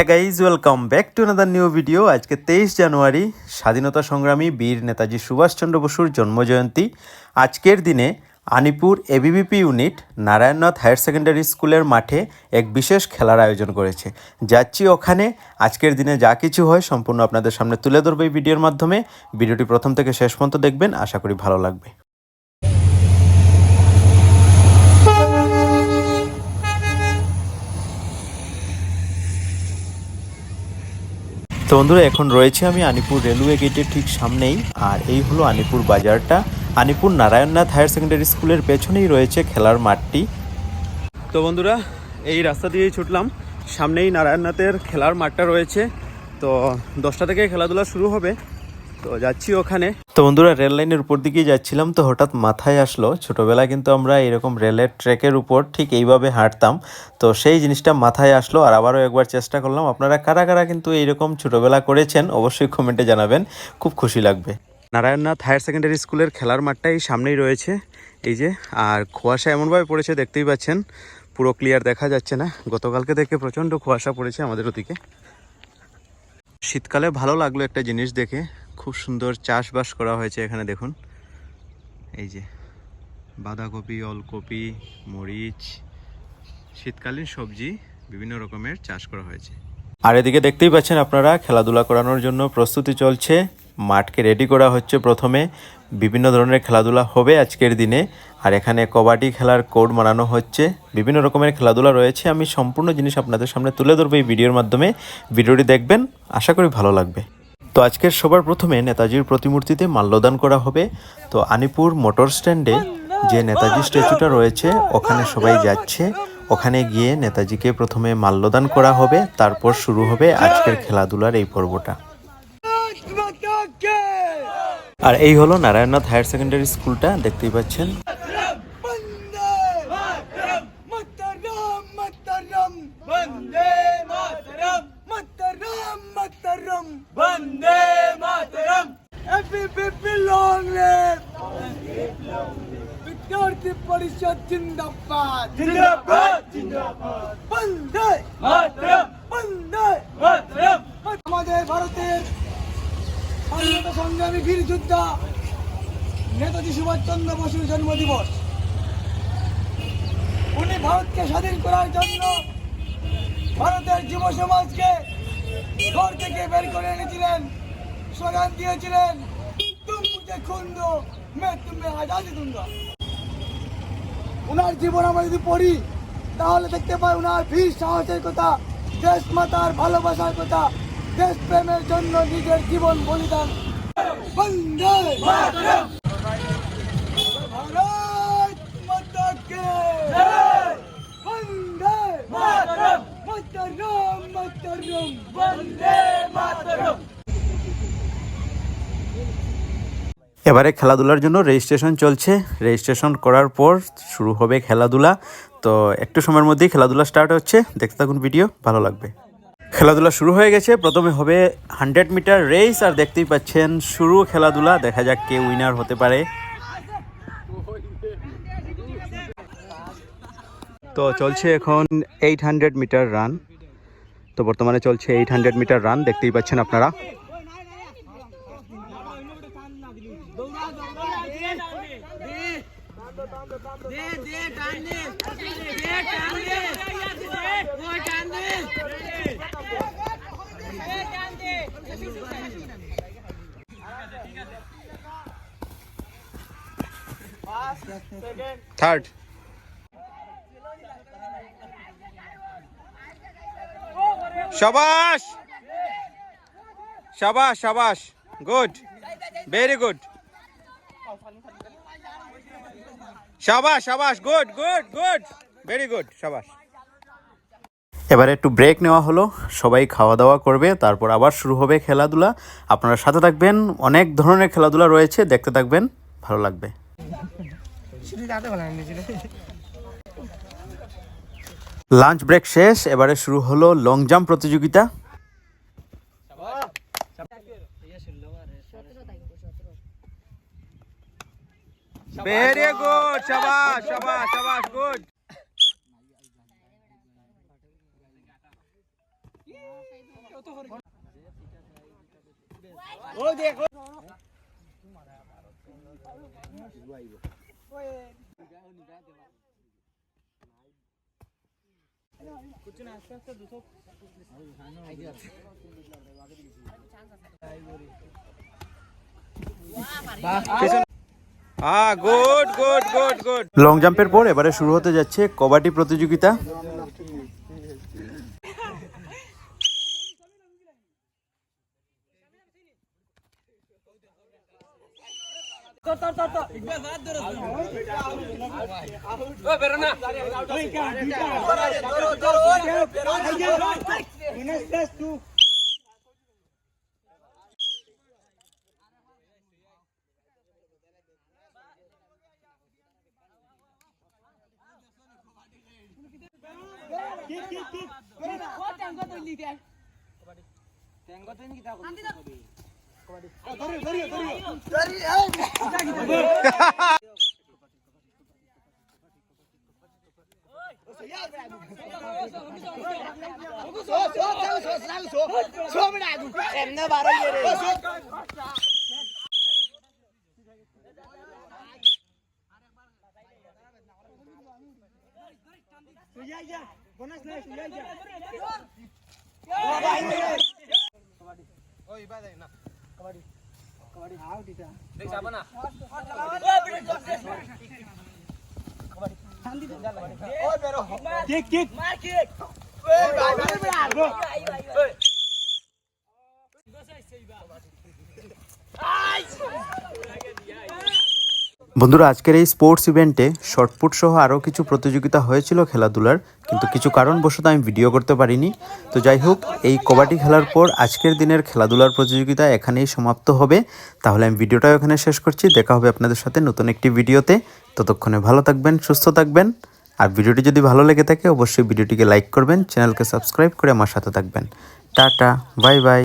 হ্যাঁ guys welcome back to another new video আজকে তেইশ জানুয়ারি, স্বাধীনতা সংগ্রামী বীর নেতাজি সুভাষচন্দ্র বসুর জন্মজয়ন্তী। আজকের দিনে Anipur ABVP unit Narayannath higher secondary স্কুলের মাঠে এক বিশেষ খেলার আয়োজন করেছে। যাচ্ছি ওখানে, আজকের দিনে যা কিছু হয় সম্পূর্ণ আপনাদের সামনে তুলে ধরবো এই ভিডিওর মাধ্যমে। ভিডিওটি প্রথম থেকে শেষ পর্যন্ত দেখবেন, আশা করি ভালো লাগবে। তো বন্ধুরা, এখন রয়েছে আমি আনিপুর রেলওয়ে গেটের ঠিক সামনেই, আর এই হলো আনিপুর বাজারটা। আনিপুর নারায়ণনাথ হায়ার সেকেন্ডারি স্কুলের পেছনেই রয়েছে খেলার মাঠটি। তো বন্ধুরা, এই রাস্তা দিয়েই ছুটলাম। সামনেই নারায়ণনাথের খেলার মাঠটা রয়েছে। তো দশটা থেকে খেলাধুলা শুরু হবে। তো যাচ্ছি ওখানে। তো বন্ধুরা রেল লাইনের উপর দিকেই যাচ্ছিলাম তো হঠাৎ মাথায় আসলো। ছোটবেলায় কিন্তু আমরা এরকম রেলের ট্র্যাকের উপর ঠিক এইভাবে হাঁটতাম। তো সেই জিনিসটা মাথায় আসলো আর আবারও একবার চেষ্টা করলাম। আপনারা কারা কারা কিন্তু এইরকম ছোটবেলা করেছেন অবশ্যই কমেন্টে জানাবেন। খুব খুশি লাগবে। নারায়ণনাথ হায়ার সেকেন্ডারি স্কুলের খেলার মাঠটা এই সামনেই রয়েছে। এই যে আর কুয়াশা এমনভাবে পড়েছে দেখতেই পাচ্ছেন। পুরো ক্লিয়ার দেখা যাচ্ছে না। গতকালকে থেকে প্রচণ্ড কুয়াশা পড়েছে আমাদের ওদিকে। শীতকালে ভালো লাগল একটা জিনিস দেখে। খুব সুন্দর চাষবাস করা হয়েছে এখানে, দেখুন। এই যে বাঁধাকপি, ওলকপি, মরিচ, শীতকালীন সবজি, বিভিন্ন রকমের চাষ করা হয়েছে। আর এদিকে দেখতেই পাচ্ছেন আপনারা, খেলাধুলা করানোর জন্য প্রস্তুতি চলছে। মাঠকে রেডি করা হচ্ছে প্রথমে। বিভিন্ন ধরনের খেলাধুলা হবে আজকের দিনে। আর এখানে কবাডি খেলার কোড মানানো হচ্ছে। বিভিন্ন রকমের খেলাধুলা রয়েছে। আমি সম্পূর্ণ জিনিস আপনাদের সামনে তুলে ধরবো এই ভিডিওর মাধ্যমে। ভিডিওটি দেখবেন, আশা করি ভালো লাগবে। তো আজকের সবার প্রথমে নেতাজির প্রতিমূর্তিতে মাল্যদান করা হবে। তো আনিপুর মোটর স্ট্যান্ডে যে নেতাজি স্ট্যাচুটা রয়েছে, ওখানে সবাই যাচ্ছে। ওখানে গিয়ে নেতাজিকে প্রথমে মাল্যদান করা হবে, তারপর শুরু হবে আজকের খেলাধুলার এই পর্বটা। আর এই হলো নারায়ণনাথ হায়ার সেকেন্ডারি স্কুলটা, দেখতেই পাচ্ছেন। মাতরম। বন্দে মাতরম। এপিপি লং লিভ വിദ്യാർത്ഥി പരിഷത്ത് ചിന്തപ്പാട് ചിന്തപ്പാട് ചിന്തപ്പാട് বন্দে। মাতরম। বন্দে। মাতরম। আমাদের ভারতের স্বাধীনতা সংগ্রামী বীর যোদ্ধা নেতাজি সুভাষচন্দ্র বসুর জন্মদিবস। উনি ভারতকে স্বাধীন করার জন্য ভারতের যুব সমাজকে ঘর থেকে বের করে এনেছিলেন? স্লোগান দিয়েছিলেন, তুম ওনার জীবন আমরা যদি পড়ি, তাহলে দেখতে পাই ওনার ভীর সাহসের কথা, দেশ মাতার ভালোবাসার কথা, দেশ প্রেমের জন্য নিজের জীবন বলিদান। বন্দে এবারে খেলাধুলার জন্য রেজিস্ট্রেশন চলছে। রেজিস্ট্রেশন করার পর শুরু হবে খেলাধুলা। তো একটু সময়ের মধ্যেই খেলাধুলা স্টার্ট হচ্ছে। দেখতে থাকুন ভিডিও ভালো লাগবে। খেলাধুলা শুরু হয়ে গেছে। প্রথমে হবে হান্ড্রেড মিটার রেস আর দেখতেই পাচ্ছেন শুরু খেলাধুলা। দেখা যাক কে উইনার হতে পারে। তো চলছে এখন এইট হান্ড্রেড মিটার রান তো বর্তমানে চলছে এইট হান্ড্রেড মিটার রান দেখতেই পাচ্ছেন আপনারা। থার্ড শাবাশ শাবাশ শাবাশ গুড ভেরি গুড শাবাশ শাবাশ good good good very good শাবাশ এবারে একটু ব্রেক নেওয়া হলো, সবাই খাওয়া দাওয়া করবে, তারপর আবার শুরু হবে খেলাধুলা। আপনারা সাথে থাকবেন, অনেক ধরনের খেলাধুলা রয়েছে, দেখতে থাকবেন, ভালো লাগবে। লাঞ্চ ব্রেক শেষ, এবারে শুরু হলো লং জাম্প প্রতিযোগিতা। ভেরি গুড শাবাশ শাবাশ শাবাশ গুড লং জাম্পের পর এবারে শুরু হতে যাচ্ছে কবাডি প্রতিযোগিতা। কিক কিক কিক ও ট্যাঙ্গো তুই লিখে কবাডি ট্যাঙ্গো তুই কি তা কবি? কবাডি ধরে ধরে ধরে। ধরে এই এমনে বারো Yeah, yeah. બોનસ લઈ લઈ જા ઓ ભાઈ કબડી ઓય બાદ ના કબડી કબડી આવ દીતા દે સાબના કબડી શાંતિ દે ઓય બેરો કિક કિક માર કિક ઓય ભાઈ ઓય বন্ধুরা, আজকের এই স্পোর্টস ইভেন্টে শর্টপুট সহ আরও কিছু প্রতিযোগিতা হয়েছিল খেলাধুলার, কিন্তু কিছু কারণবশত আমি ভিডিও করতে পারিনি। তো যাই হোক, এই কবাডি খেলার পর আজকের দিনের খেলাধুলার প্রতিযোগিতা এখানেই সমাপ্ত হবে। তাহলে আমি ভিডিওটাও এখানে শেষ করছি। দেখা হবে আপনাদের সাথে নতুন একটি ভিডিওতে। ততক্ষণে ভালো থাকবেন, সুস্থ থাকবেন। আর ভিডিওটি যদি ভালো লেগে থাকে, অবশ্যই ভিডিওটিকে লাইক করবেন, চ্যানেলকে সাবস্ক্রাইব করে আমার সাথে থাকবেন। Tata bye bye